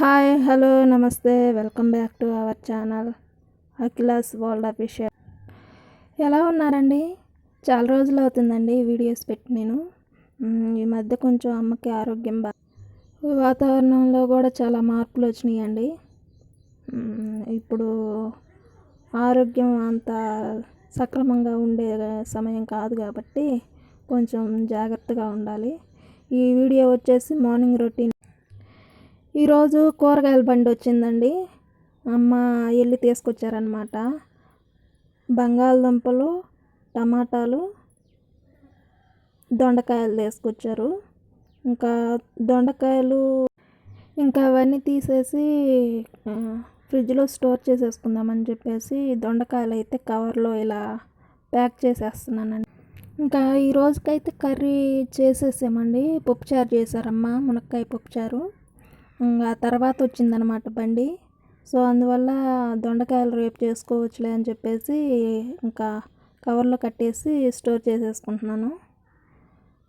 Hi hello నమస్తే. Welcome back to our channel Akhila's world official ఎలా ఉన్నారండి? చాలా రోజులు అవుతుందండి వీడియోస్ పెట్టి నేను. ఈ మధ్య కొంచెం అమ్మకి ఆరోగ్యం బా వాతావరణంలో కూడా చాలా మార్పులు వచ్చినాయండి. ఇప్పుడు ఆరోగ్యం అంత సక్రమంగా ఉండే సమయం కాదు కాబట్టి కొంచెం జాగ్రత్తగా ఉండాలి. ఈ వీడియో వచ్చేసి మార్నింగ్ రొటీన్ ఈరోజు కూరగాయల బండి వచ్చిందండి. అమ్మ వెళ్ళి తీసుకొచ్చారనమాట బంగాళదుంపలు టమాటాలు దొండకాయలు తీసుకొచ్చారు. ఇంకా దొండకాయలు ఇంకా అవన్నీ తీసేసి ఫ్రిడ్జ్లో స్టోర్ చేసేసుకుందామని చెప్పేసి దొండకాయలు అయితే కవర్లో ఇలా ప్యాక్ చేసేస్తున్నానండి. ఇంకా ఈ రోజుకైతే కర్రీ చేసేసామండి. పప్పుచారు చేశారమ్మ మునక్కాయ పప్పుచారు. ఇంకా తర్వాత వచ్చిందనమాట బండి. సో అందువల్ల దొండకాయలు రేపు చేసుకోవచ్చులే అని చెప్పేసి ఇంకా కవర్లో కట్టేసి స్టోర్ చేసేసుకుంటున్నాను.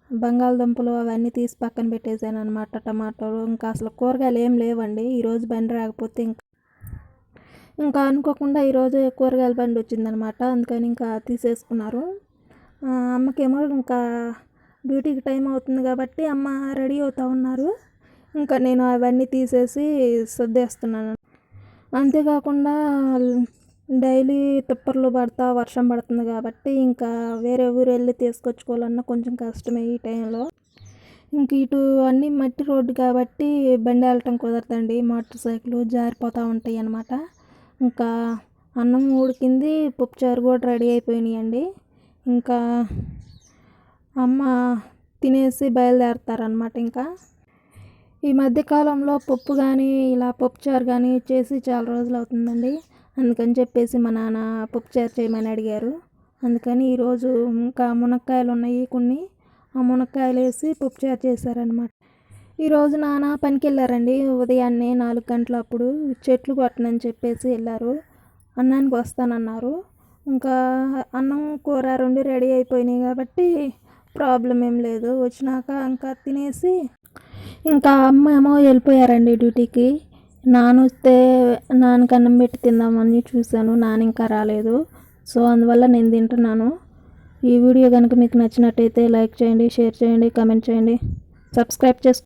బంగాళదుంపలు అవన్నీ తీసి పక్కన పెట్టేసాను అనమాట టమాటాలు. ఇంకా అసలు కూరగాయలు ఏం లేవండి. ఈరోజు బండి రాకపోతే ఇంకా ఇంకా అనుకోకుండా ఈరోజు కూరగాయల బండి వచ్చిందనమాట అందుకని ఇంకా తీసేసుకున్నారు. అమ్మకేమో ఇంకా డ్యూటీకి టైం అవుతుంది కాబట్టి అమ్మ రెడీ అవుతూ ఉన్నారు. ఇంకా నేను అవన్నీ తీసేసి సర్దేస్తున్నాను. అంతేకాకుండా డైలీ తుప్పర్లు పడతా వర్షం పడుతుంది కాబట్టి ఇంకా వేరే ఊరు వెళ్ళి తీసుకొచ్చుకోవాలన్నా కొంచెం కష్టమే ఈ టైంలో. ఇంక ఇటు అన్నీ మట్టి రోడ్డు కాబట్టి బండి వెళ్ళటం కుదరదండి. మోటార్ సైకిల్ జారిపోతూ ఉంటాయి అన్నమాట. ఇంకా అన్నం ఉడికింది పప్పుచారు కూడా రెడీ అయిపోయినాయండి. ఇంకా అమ్మ తినేసి బయలుదేరతారనమాట ఇంకా. ఈ మధ్యకాలంలో పప్పు కానీ ఇలా పప్పుచారు కానీ చేసి చాలా రోజులు అవుతుందండి. అందుకని చెప్పేసి మా నాన్న పప్పుచారు చేయమని అడిగారు. అందుకని ఈరోజు ఇంకా మునక్కాయలు ఉన్నాయి కొన్ని. ఆ మునక్కాయలు వేసి పప్పుచారు చేశారనమాట ఈరోజు నాన్న పనికి వెళ్ళారండి. ఉదయాన్నే నాలుగు గంటల అప్పుడు చెట్లు కొట్టనని చెప్పేసి వెళ్ళారు. అన్నానికి వస్తానన్నారు. ఇంకా అన్నం కూర రెండు రెడీ అయిపోయినాయి కాబట్టి ప్రాబ్లం ఏం లేదు. వచ్చినాక ఇంకా తినేసి ఇంకా అమ్మ ఏమో వెళ్ళిపోయారండి డ్యూటీకి. నాన్న వస్తే నాన్నకి అన్నం పెట్టి తిందామని చూశాను. నాన్న ఇంకా రాలేదు. సో అందువల్ల నేను తింటున్నాను. ఈ వీడియో కనుక మీకు నచ్చినట్టయితే లైక్ చేయండి షేర్ చేయండి కమెంట్ చేయండి. సబ్స్క్రైబ్ చేసుకో